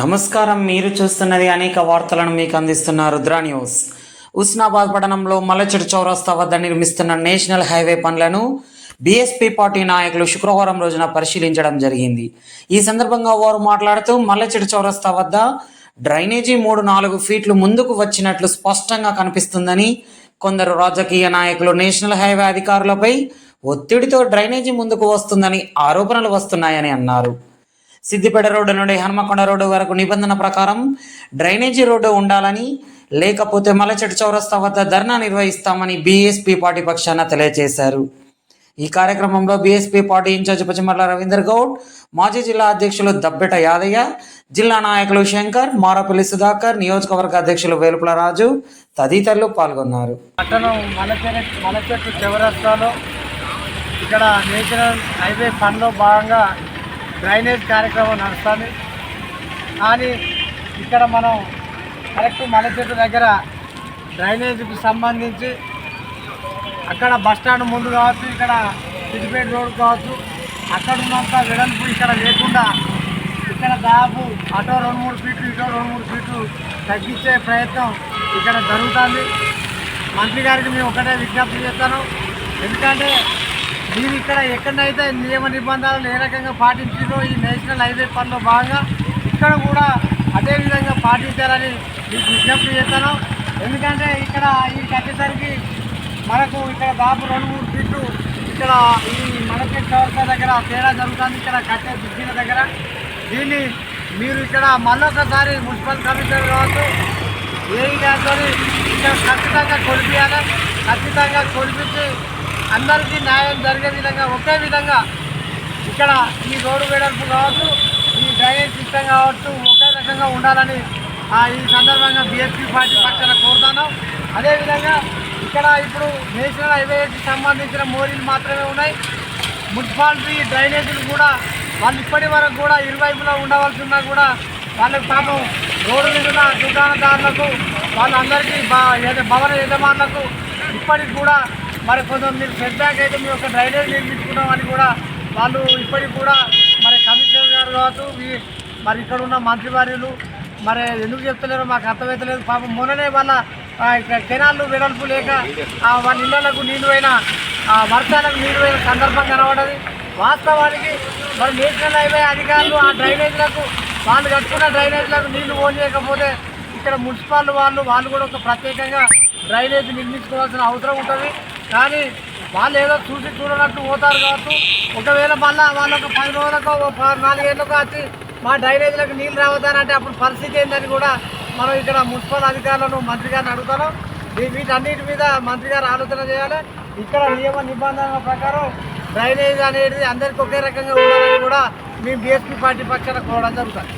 నమస్కారం మీరు చూస్తున్నది అనేక వార్తలను మీకు అందిస్తున్న రుద్ర న్యూస్. ఉస్నాబాద్ పట్టణంలో మల్లచెడు చౌరస్తా వద్ద నిర్మిస్తున్న నేషనల్ హైవే పనులను బీఎస్పీ పార్టీ నాయకులు శుక్రవారం రోజున పరిశీలించడం జరిగింది. ఈ సందర్భంగా వారు మాట్లాడుతూ మల్లచెడు చౌరస్తా వద్ద డ్రైనేజీ మూడు నాలుగు ఫీట్లు ముందుకు వచ్చినట్లు స్పష్టంగా కనిపిస్తుందని కొందరు రాజకీయ నాయకులు నేషనల్ హైవే అధికారులపై ఒత్తిడితో డ్రైనేజీ ముందుకు వస్తుందని ఆరోపణలు వస్తున్నాయని అన్నారు. సిద్దిపేట రోడ్డు నుండి హనుమకొండ రోడ్డు వరకు నిబంధన ప్రకారం డ్రైనేజీ రోడ్డు ఉండాలని లేకపోతే మలచెట్టు చౌరస్తా వద్ద ధర్నా నిర్వహిస్తామని బీఎస్పీ పార్టీ పక్షాన తెలియజేశారు. ఈ కార్యక్రమంలో BSP party incharge Pacchimarla Ravinder Goud మాజీ జిల్లా అధ్యక్షులు దబ్బెట యాదయ్య జిల్లా నాయకులు శంకర్ మారపల్లి సుధాకర్ నియోజకవర్గ అధ్యక్షులు వేలుపుల రాజు తదితరులు పాల్గొన్నారు. పట్టణం మలచెట్టు చివరస్తాలో ఇక్కడ నేషనల్ హైవే ఫండ్లో భాగంగా డ్రైనేజ్ కార్యక్రమం నడుస్తుంది. కానీ ఇక్కడ మనం కరెక్ట్ మలచెట్టు దగ్గర డ్రైనేజీకి సంబంధించి అక్కడ బస్ స్టాండ్ ముందు కావచ్చు ఇక్కడ సిద్దిపేట రోడ్ కావచ్చు అక్కడ ఉన్నంత వెడల్పు ఇక్కడ లేకుండా ఇక్కడ దాదాపు అటో రెండు మూడు ఫీట్లు ఇటో రెండు మూడు ఫీట్లు తగ్గించే ప్రయత్నం ఇక్కడ జరుగుతుంది. మంత్రి గారికి మేము ఒకటే విజ్ఞప్తి చేస్తాను. ఎందుకంటే మీరు ఇక్కడ ఎక్కడైతే నియమ నిబంధనలు ఏ రకంగా పాటించారో ఈ నేషనల్ హైవే పనిలో భాగంగా ఇక్కడ కూడా అదేవిధంగా పాటించాలని మీకు విజ్ఞప్తి చేస్తాను. ఎందుకంటే ఇక్కడ ఈ కట్టేసరికి మనకు ఇక్కడ దాపు రెండు మూడు ఫీట్లు ఇక్కడ ఈ మనకి చౌరస్తా దగ్గర తేడా జరుగుతుంది. ఇక్కడ కట్టే దిగ్గిన దగ్గర. దీన్ని మీరు ఇక్కడ మళ్ళొకసారి మున్సిపల్ కమిషనర్ కావచ్చు ఏ గారితో ఇక్కడ ఖచ్చితంగా కొలిపియాలి. ఖచ్చితంగా కొలిపించి అందరికీ న్యాయం జరిగే విధంగా ఒకే విధంగా ఇక్కడ ఈ రోడ్డు వెడల్పు కావచ్చు ఈ డ్రైనేజ్ సిస్టమ్ కావచ్చు ఒకే రకంగా ఉండాలని ఆ, ఈ సందర్భంగా బీఎస్పీ పార్టీ పక్షాన కోరుతాను అదేవిధంగా ఇక్కడ ఇప్పుడు నేషనల్ హైవేకి సంబంధించిన మోరీలు మాత్రమే ఉన్నాయి. మున్సిపాలిటీ డ్రైనేజీలు కూడా వాళ్ళు ఇప్పటి వరకు కూడా ఇరువైపులా ఉండవలసి ఉన్నా కూడా వాళ్ళకి పాపం రోడ్డు మీద దుకాణదారులకు వాళ్ళందరికీ భవన యజమానులకు ఇప్పటికి కూడా మరి కొంచెం మీరు సెట్ బ్యాక్ అయితే మీ యొక్క డ్రైనేజ్ నిర్మించుకున్నామని కూడా వాళ్ళు ఇప్పటికి కూడా మరి కమిషనర్ గారు కావచ్చు మరి ఇక్కడ ఉన్న మంత్రివర్యులు మరి ఎందుకు చెప్తలేరో మాకు అర్థమవుతలేదు పాపం మొన్ననే వాళ్ళ కెనాళ్ళు వెడల్పు లేక వాళ్ళ ఇళ్ళకు నీళ్ళు పోయిన ఆ, వర్షాలకు నీళ్ళు పోయిన సందర్భం కనబడది వాస్తవానికి మరి నేషనల్ హైవే అధికారులు ఆ డ్రైనేజీలకు వాళ్ళు కట్టుకున్న డ్రైనేజీలకు నీళ్ళు పోనీయకపోతే ఇక్కడ మున్సిపల్ వాళ్ళు వాళ్ళు కూడా ఒక ప్రత్యేకంగా డ్రైనేజ్ నిర్మించుకోవాల్సిన అవసరం ఉంటుంది. కానీ వాళ్ళు ఏదో చూసి చూడనట్టు పోతారు కాబట్టి ఒకవేళ మళ్ళీ వాళ్ళకు ఒక పది రోజులకు నాలుగేళ్ళకు వచ్చి మా డ్రైనేజీలకు నీళ్ళు రావద్దానంటే అప్పుడు పరిస్థితి ఏందని కూడా మనం ఇక్కడ మున్సిపల్ అధికారులను మంత్రి గారిని అడుగుతాను. వీటన్నిటి మీద మంత్రి గారు ఆలోచన చేయాలి. ఇక్కడ నియమ నిబంధనల ప్రకారం డ్రైనేజ్ అనేది అందరికీ ఒకే రకంగా ఉండాలని కూడా మేము బీఎస్పీ పార్టీ పక్షాన కోవడం జరుగుతుంది.